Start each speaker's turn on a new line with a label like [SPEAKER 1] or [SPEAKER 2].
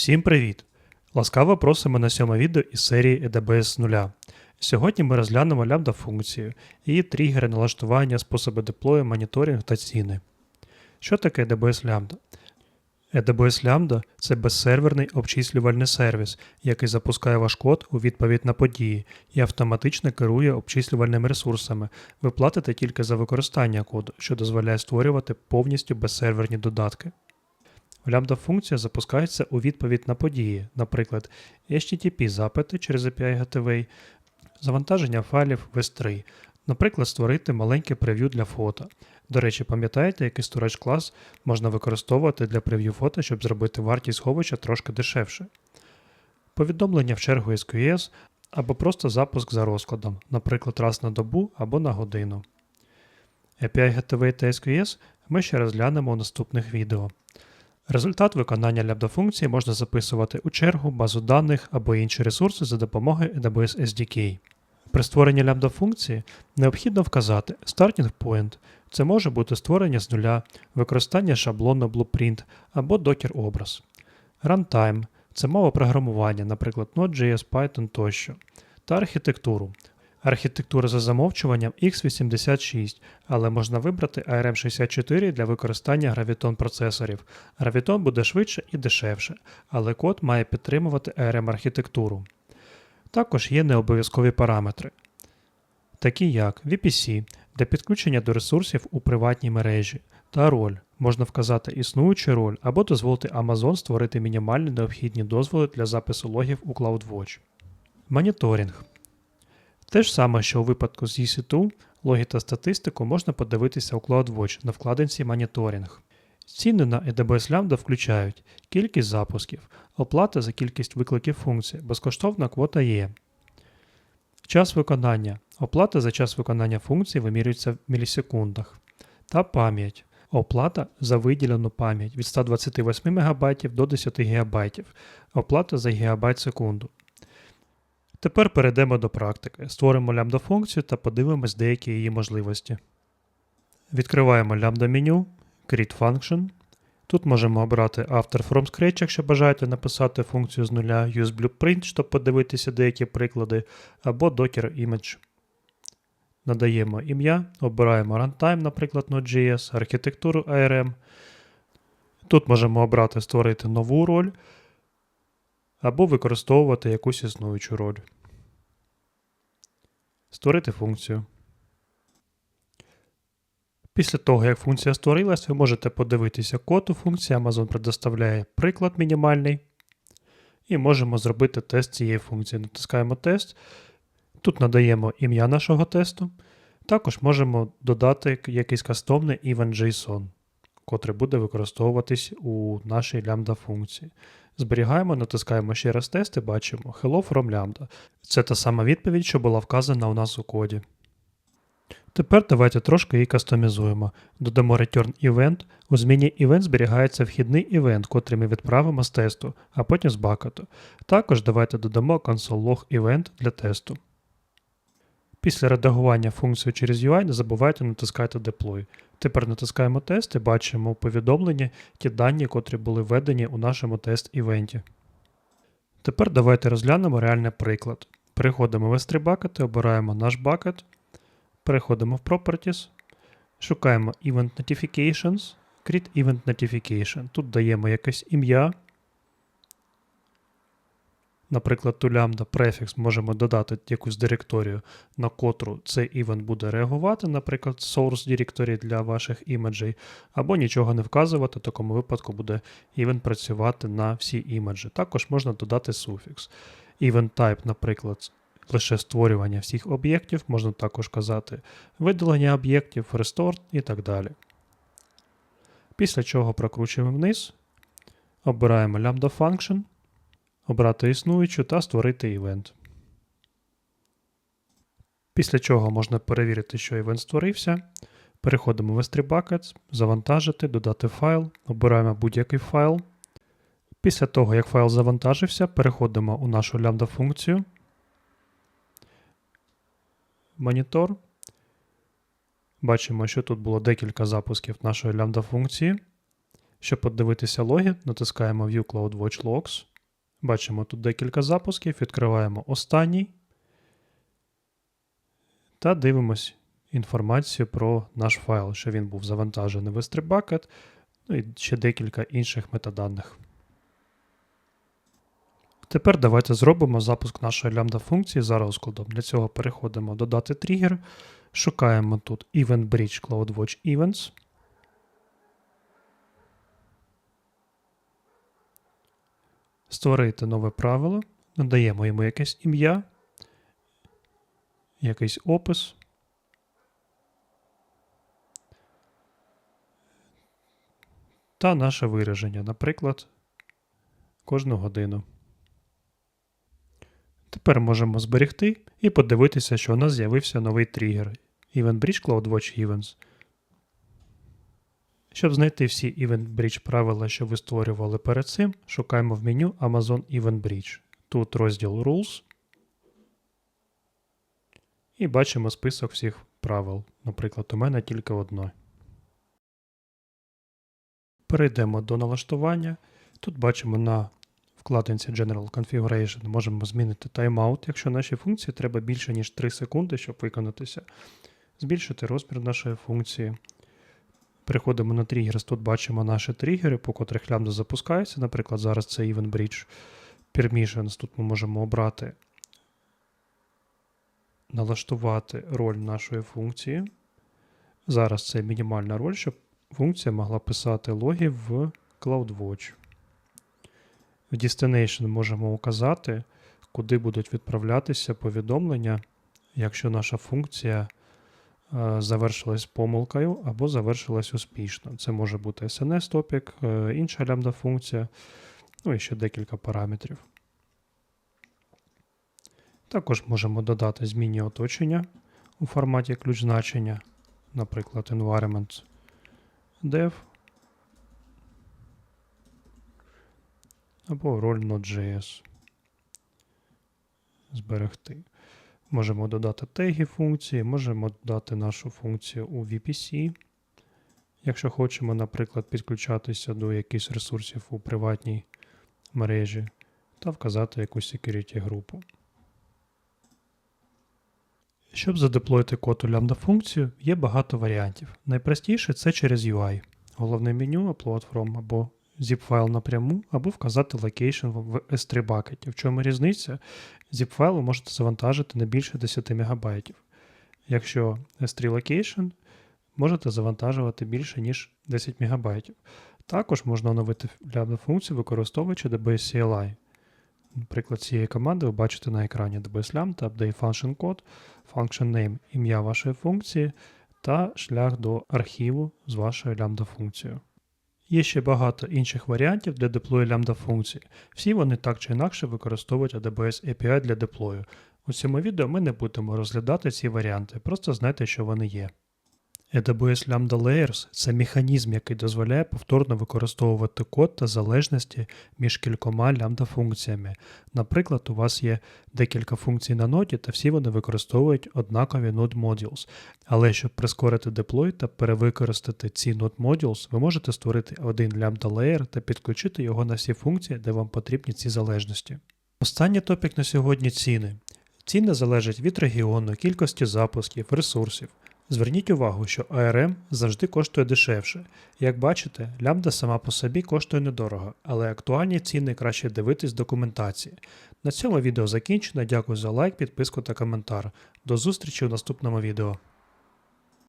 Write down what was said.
[SPEAKER 1] Всім привіт! Ласкаво просимо на сьоме відео із серії EDBS з нуля. Сьогодні ми розглянемо лямбда функцію, її тригери налаштування, способи деплою, моніторинг та ціни. Що таке EDBS лямбда? EDBS лямбда – це безсерверний обчислювальний сервіс, який запускає ваш код у відповідь на події і автоматично керує обчислювальними ресурсами. Ви платите тільки за використання коду, що дозволяє створювати повністю безсерверні додатки. Лямбда функція запускається у відповідь на події, наприклад, HTTP запити через API Gateway, завантаження файлів в S3, наприклад, створити маленьке прев'ю для фото. До речі, пам'ятаєте, який storage клас можна використовувати для прев'ю фото, щоб зробити вартість сховища трошки дешевше. Повідомлення в чергу SQS або просто запуск за розкладом, наприклад, раз на добу або на годину. API Gateway та SQS ми ще розглянемо у наступних відео. Результат виконання лябда функції можна записувати у чергу, базу даних або інші ресурси за допомогою AWS SDK. При створенні лямбда функції необхідно вказати Starting Point. Це може бути створення з нуля, використання шаблону Blueprint або Docker образ. Runtime це мова програмування, наприклад, Node.js, Python тощо. Та архітектуру. Архітектура за замовчуванням x86, але можна вибрати ARM64 для використання Graviton процесорів. Graviton буде швидше і дешевше, але код має підтримувати ARM архітектуру. Також є необов'язкові параметри, такі як VPC для підключення до ресурсів у приватній мережі, та роль. Можна вказати існуючу роль або дозволити Amazon створити мінімальні необхідні дозволи для запису логів у CloudWatch. Моніторинг. Те ж саме, що у випадку з EC2, логи та статистику можна подивитися у CloudWatch на вкладинці Моніторинг. Ціни на AWS Lambda включають кількість запусків, оплата за кількість викликів функцій, безкоштовна квота є. Час виконання. Оплата за час виконання функцій вимірюється в мілісекундах. Та пам'ять. Оплата за виділену пам'ять від 128 МБ до 10 ГБ. Оплата за гігабайт секунду. Тепер перейдемо до практики. Створимо лямбда функцію та подивимось деякі її можливості. Відкриваємо лямбда меню, Create Function. Тут можемо обрати After from Scratch, якщо бажаєте написати функцію з нуля, Use Blueprint, щоб подивитися деякі приклади, або Docker Image. Надаємо ім'я, обираємо Runtime, наприклад, Node.js, архітектуру ARM. Тут можемо обрати Створити нову роль або використовувати якусь існуючу роль. Створити функцію. Після того, як функція створилась, ви можете подивитися код у функції. Amazon предоставляє приклад мінімальний. І можемо зробити тест цієї функції. Натискаємо тест. Тут надаємо ім'я нашого тесту. Також можемо додати якийсь кастомний event.json, котрий буде використовуватись у нашій лямбда функції. Зберігаємо, натискаємо ще раз тест і бачимо Hello from Lambda. Це та сама відповідь, що була вказана у нас у коді. Тепер давайте трошки її кастомізуємо. Додамо Return Event. У зміні Event зберігається вхідний івент, котрий ми відправимо з тесту, а потім з бакету. Також давайте додамо console event для тесту. Після редагування функції через UI не забувайте натискати Deploy. Тепер натискаємо тест і бачимо у повідомленні ті дані, котрі були введені у нашому тест-івенті. Тепер давайте розглянемо реальний приклад. Переходимо в S3 бакети, обираємо наш бакет, переходимо в Properties, шукаємо Event Notifications, Create Event Notification. Тут даємо якесь ім'я. Наприклад, ту лямбда префікс можемо додати якусь директорію, на котру цей івент буде реагувати, наприклад, source директорії для ваших імеджей, або нічого не вказувати, в такому випадку буде івент працювати на всі імеджі. Також можна додати суфікс. Event type, наприклад, лише створювання всіх об'єктів, можна також казати видалення об'єктів, restore і так далі. Після чого прокручуємо вниз, обираємо lambda function обрати існуючу та створити івент. Після чого можна перевірити, що івент створився. Переходимо в S3 Buckets, завантажити, додати файл, обираємо будь-який файл. Після того, як файл завантажився, переходимо у нашу лямбда функцію. Монітор. Бачимо, що тут було декілька запусків нашої лямбда функції. Щоб подивитися логи, натискаємо View CloudWatch Logs. Бачимо тут декілька запусків, відкриваємо останній та дивимось інформацію про наш файл, що він був завантажений в S3 Bucket, ну і ще декілька інших метаданих. Тепер давайте зробимо запуск нашої лямбда функції за розкладом. Для цього переходимо до дати тригер, шукаємо тут Event Bridge CloudWatch Events. Створити нове правило, надаємо йому якесь ім'я, якийсь опис. Та наше вираження, наприклад, кожну годину. Тепер можемо зберегти і подивитися, що у нас з'явився новий тригер Event Bridge CloudWatch Events. Щоб знайти всі Event Bridge правила, що ви створювали перед цим, шукаємо в меню Amazon Event Bridge. Тут розділ Rules. І бачимо список всіх правил. Наприклад, у мене тільки одно. Перейдемо до налаштування. Тут бачимо на вкладинці General Configuration можемо змінити тайм-аут, якщо нашій функції треба більше, ніж 3 секунди, щоб виконатися. Збільшити розмір нашої функції. Переходимо на Triggers, тут бачимо наші тригери, по котрих лямбда запускається. Наприклад, зараз це Event Bridge Permissions. Тут ми можемо обрати, налаштувати роль нашої функції. Зараз це мінімальна роль, щоб функція могла писати логи в CloudWatch. В Destination можемо указати, куди будуть відправлятися повідомлення, якщо наша функція завершилась помилкою або завершилась успішно. Це може бути SNS топік, е, інша лямбда функція, ну і ще декілька параметрів. Також можемо додати змінні оточення у форматі ключ значення, наприклад, environment dev або роль Node.js. Зберегти. Можемо додати теги функції, можемо додати нашу функцію у VPC. Якщо хочемо, наприклад, підключатися до якихось ресурсів у приватній мережі та вказати якусь security групу. Щоб задеплоїти код у лямбда функцію, є багато варіантів. Найпростіше це через UI. Головне меню Upload From або zip файл напряму, або вказати location в S3 бакеті. В чому різниця? Zip файл ви можете завантажити не більше 10 МБ. Якщо S3 Location, можете завантажувати більше, ніж 10 МБ. Також можна оновити лямбда функцію, використовуючи DBS CLI. Наприклад, цієї команди ви бачите на екрані dbslam та update function code, function name, ім'я вашої функції та шлях до архіву з вашою лямбда функцією. Є ще багато інших варіантів для деплою лямбда функції. Всі вони так чи інакше використовують AWS API для деплою. У цьому відео ми не будемо розглядати ці варіанти, просто знайте, що вони є. AWS Lambda Layers це механізм, який дозволяє повторно використовувати код та залежності між кількома лямбда функціями. Наприклад, у вас є декілька функцій на ноді, та всі вони використовують однакові Node Modules. Але щоб прискорити деплой та перевикористати ці Node Modules, ви можете створити один Lambda Layer та підключити його на всі функції, де вам потрібні ці залежності. Останній топік на сьогодні ціни. Ціни залежать від регіону, кількості запусків, ресурсів. Зверніть увагу, що ARM завжди коштує дешевше. Як бачите, лямбда сама по собі коштує недорого, але актуальні ціни краще дивитись документації. На цьому відео закінчено. Дякую за лайк, підписку та коментар. До зустрічі у наступному відео.